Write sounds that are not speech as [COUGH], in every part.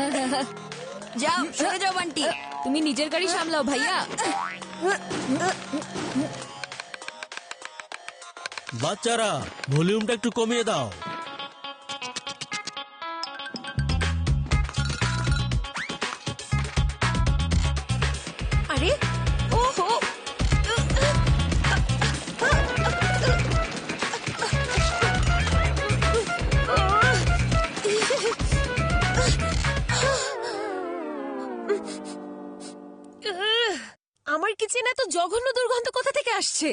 এই, যাও সরে যাও বান্টি তুমি নিজের গাড়ি সামলাও ভাইয়া বাচ্চারা ভলিউমটা একটু কমিয়ে দাও জঘন্য দুর্গন্ধ কোথা থেকে আসছে?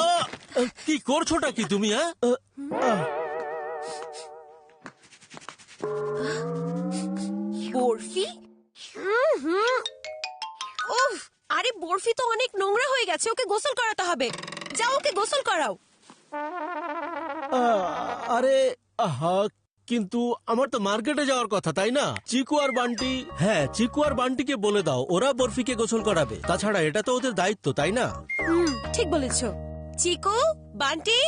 আহ, আহ, কি করছোটা কি তুমি হ্যাঁ? আহ, আহ, বরফি? উফ আরে বরফি তো অনেক নোংরা হয়ে গেছে ওকে গোসল করাতে হবে। যাও ওকে গোসল করাও। আহ, আরে আহা কিন্তু আমার তো মার্কেটে যাওয়ার কথা তাই না? চিকু আর বান্টি হ্যাঁ চিকু আর বান্টিকে বলে দাও ওরা বরফিকে গোসল করাবে। তাছাড়া এটা তো ওদের দায়িত্ব তাই না? হুম ঠিক বলেছ। চিকু বান্টি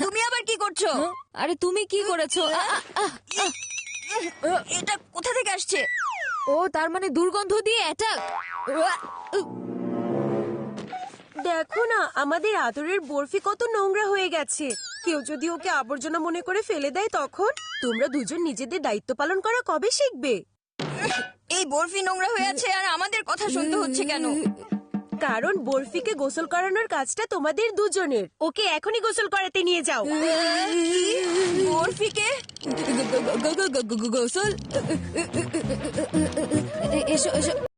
তুমি আবার কি করছ? আরে তুমি কি করেছ? আ, আ, আ, এটা কোথা থেকে আসছে? ও তার মানে দুর্গন্ধ দিয়ে অ্যাটাক দেখো না আমাদের আদরের বরফি কত নোংরা হয়ে গেছে কেউ যদি ওকে আবর্জনা মনে করে ফেলে দেয় তখন তোমরা দুজন নিজেদের দায়িত্ব পালন করা কবে শিখবে এই বরফি নোংরা হয়ে আছে আর আমাদের কথা শুনতে হচ্ছে কেন কারণ বরফিকে গোসল করানোর কাজটা তোমাদের দুজনের ওকে এখনই গোসল করাতে নিয়ে যাও বরফিকে গোসল এসো এসো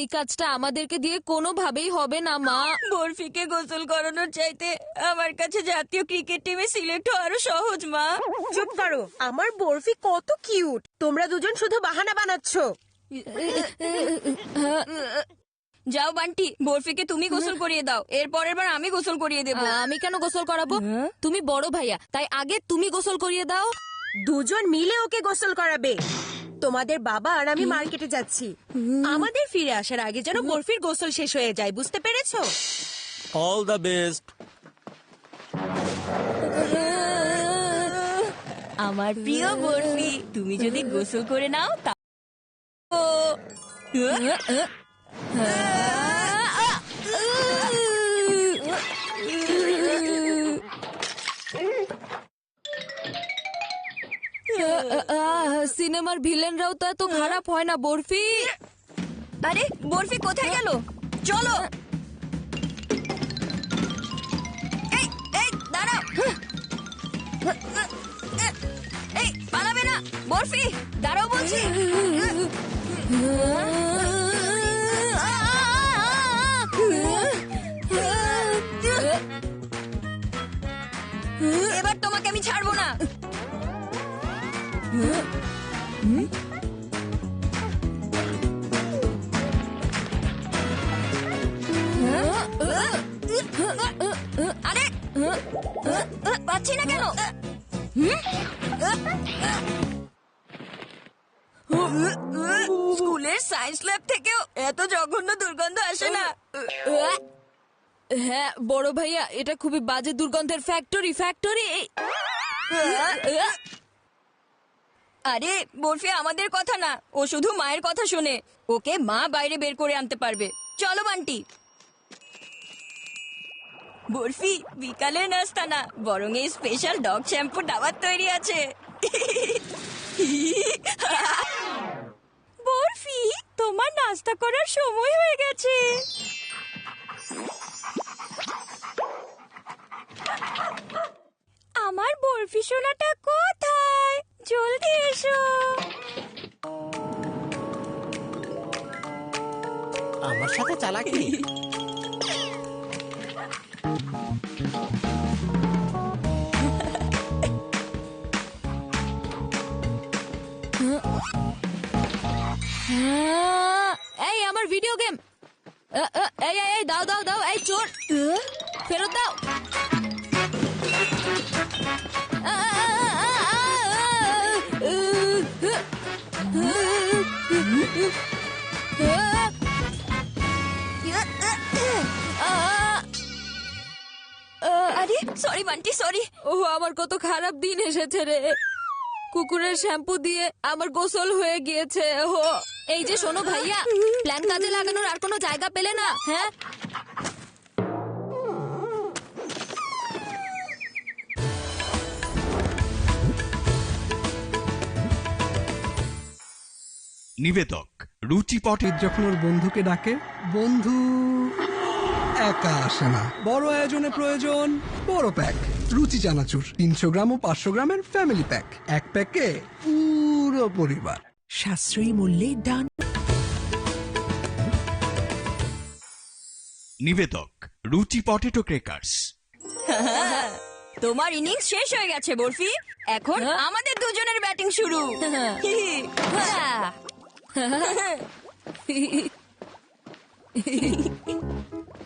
এই কাজটা আমাদেরকে দিয়ে কোনোভাবেই হবে না মা। বরফিকে গোসল করানোর চাইতে আমার কাছে জাতীয় ক্রিকেট টিমে সিলেক্ট হওয়া আরও সহজ মা। চুপ করো আমার বরফি কত কিউট। তোমরা দুজন শুধু বাহানা বানাচ্ছ। যাও বান্টি বরফিকে তুমি গোসল করিয়ে দাও। এর পরের বার আমি গোসল করিয়ে দেবো। আমি কেন গোসল করাবো? তুমি বড় ভাইয়া তাই আগে তুমি গোসল করিয়ে দাও। দুজন মিলে ওকে গোসল করাবে। তোমাদের বাবা আর আমি মার্কেটে যাচ্ছি। আমাদের ফিরে আসার আগে যেন বরফির গোসল শেষ হয়ে যায় বুঝতে পেরেছ? অল দা বেস্ট আমার প্রিয় বরফি তুমি যদি গোসল করে নাও তা সিনেমার ভিলেনরাও তো এত খারাপ হয় না, বরফি। আরে, বরফি কোথায় গেল? চলো। এই বরফি, দাঁড়াও বলছি। এবার তোমাকে আমি ছাড়বো না। পাচ্ছি না ল্যাব থেকেও এত জঘন্য দুর্গন্ধ আসে না হ্যাঁ বড় ভাইয়া এটা খুবই বাজে দুর্গন্ধের ফ্যাক্টরি ফ্যাক্টরি আরে, বরফি আমাদের কথা না। ও শুধু মায়ের কথা শুনে। ওকে মা বাইরে বের করে আনতে পারবে। চলো, বান্টি। বরফি বিকালে নাস্তা না। বরং এই স্পেশাল ডগ শ্যাম্পু ডাবার তৈরি আছে। বরফি, তোমার নাস্তা করার সময় হয়ে গেছে। সাথে চালাকি এই আমার ভিডিও গেম এই এই দাও দাও দাও এই চোর ফেরত দাও Ah! আরে সরি বান্টি সরি ও আমার কত খারাপ দিন এসেছে রে। কুকুরের শ্যাম্পু দিয়ে আমার গোসল হয়ে গিয়েছে ও এই যে শোনো ভাইয়া প্ল্যান কাজে লাগানোর আর কোনো জায়গা পেলে না হ্যাঁ? নিবেদক রুচিপটে যখন ওর বন্ধুকে ডাকে বন্ধু একা আসে না। বড় আয়োজনে প্রয়োজন বড় প্যাক রুচি চানাচুর তিনশো গ্রাম ও পাঁচশো গ্রামের ফ্যামিলি প্যাক এক প্যাকে পুরো পরিবার। সাশ্রয়ী মূল্যে ডান। নিবেদক রুচি পটেটো ক্রেকার্স [LAUGHS] তোমার ইনিংস শেষ হয়ে গেছে বরফি। এখন আমাদের দুজনের ব্যাটিং শুরু। [LAUGHS] [LAUGHS]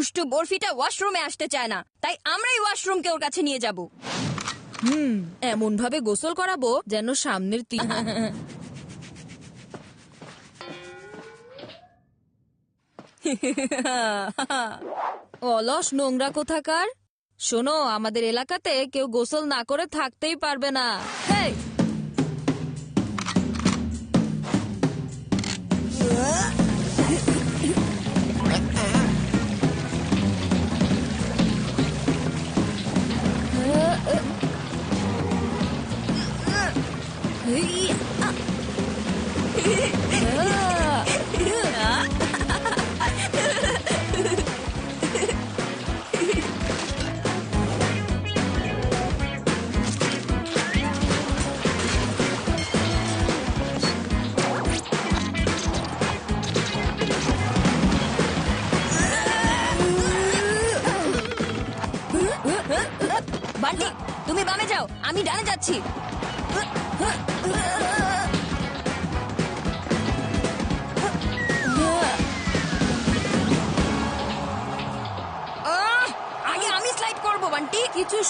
দুষ্টু বরফিটা ওয়াশরুমে আসতে চায় না। তাই আমরাই ওয়াশরুমকে ওর কাছে নিয়ে যাব। হুম এমন ভাবে গোসল করাবো যেন সামনের তিন [LAUGHS] অলস নোংরা কোথাকার। শোনো, আমাদের এলাকাতে কেউ গোসল না করে থাকতেই পারবে না।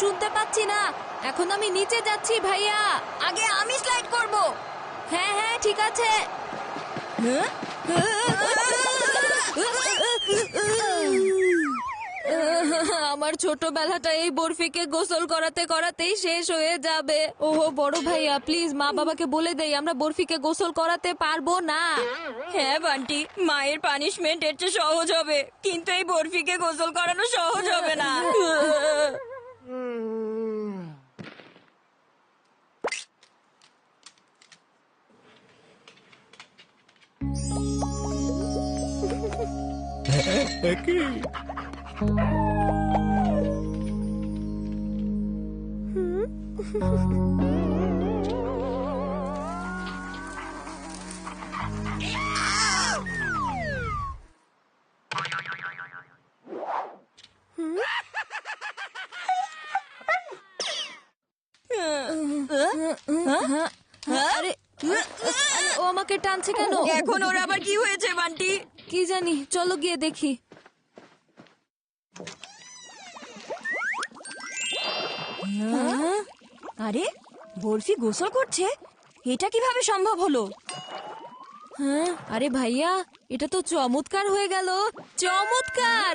শুনতে পাচ্ছি না। এখন আমি নিচে যাচ্ছি ভাইয়া। আগে আমি স্লাইড করব। হ্যাঁ হ্যাঁ ঠিক আছে। আমার ছোটবেলাটা এই বরফিকে গোসল করাতে করাতেই শেষ হয়ে যাবে। ওহো, বড় ভাইয়া প্লিজ মা বাবাকে বলে দেই, আমরা বরফিকে গোসল করাতে পারব না। হ্যাঁ বান্টি, মায়ের পানিশমেন্ট এর চেয়ে সহজ হবে। কিন্তু এই বরফিকে গোসল করানো সহজ হবে না। 嗯。嘿嘿嘿。嗯。আরে আরে, ও আমাকে টানছে কেন? এখন ওর আবার কি হয়েছে বান্টি? কি জানি চলো গিয়ে দেখি। আরে বরফি গোসল করছে? এটা কীভাবে সম্ভব হলো? হ্যাঁ আরে ভাইয়া এটা তো চমৎকার হয়ে গেল। চমৎকার!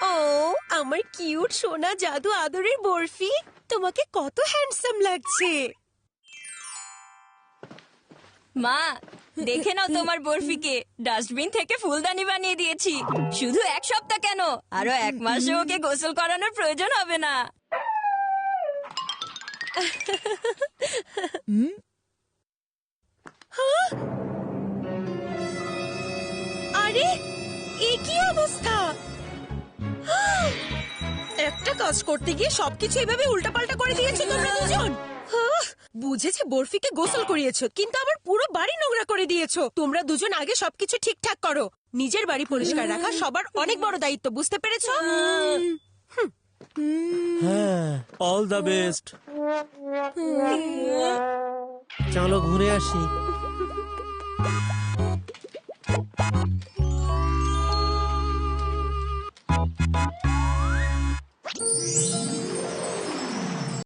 আমার কিউট সোনা জাদু আদরের বরফি। তোমাকে কত হ্যান্ডসাম লাগছে। মা দেখে নাও তোমার বরফিকে। ডাস্টবিন থেকে ফুলদানি বানিয়ে দিয়েছি। শুধু এক সপ্তাহ কেন? আরও এক মাসে ওকে গোসল করানোর প্রয়োজন হবে না। একটা কাজ করতে গিয়ে সবকিছু এভাবে উল্টাপাল্টা করে দিয়েছ তোমরা দুজন? বুঝেছি বরফিকে গোসল করিয়েছো কিন্তু আমার পুরো বাড়ি নোংরা করে দিয়েছ। তোমরা দুজন আগে সবকিছু ঠিকঠাক করো। নিজের বাড়ি পরিষ্কার রাখা সবার অনেক বড় দায়িত্ব বুঝতে পেরেছ? হ্যাঁ অল দ্য বেস্ট চলো ঘুরে আসি।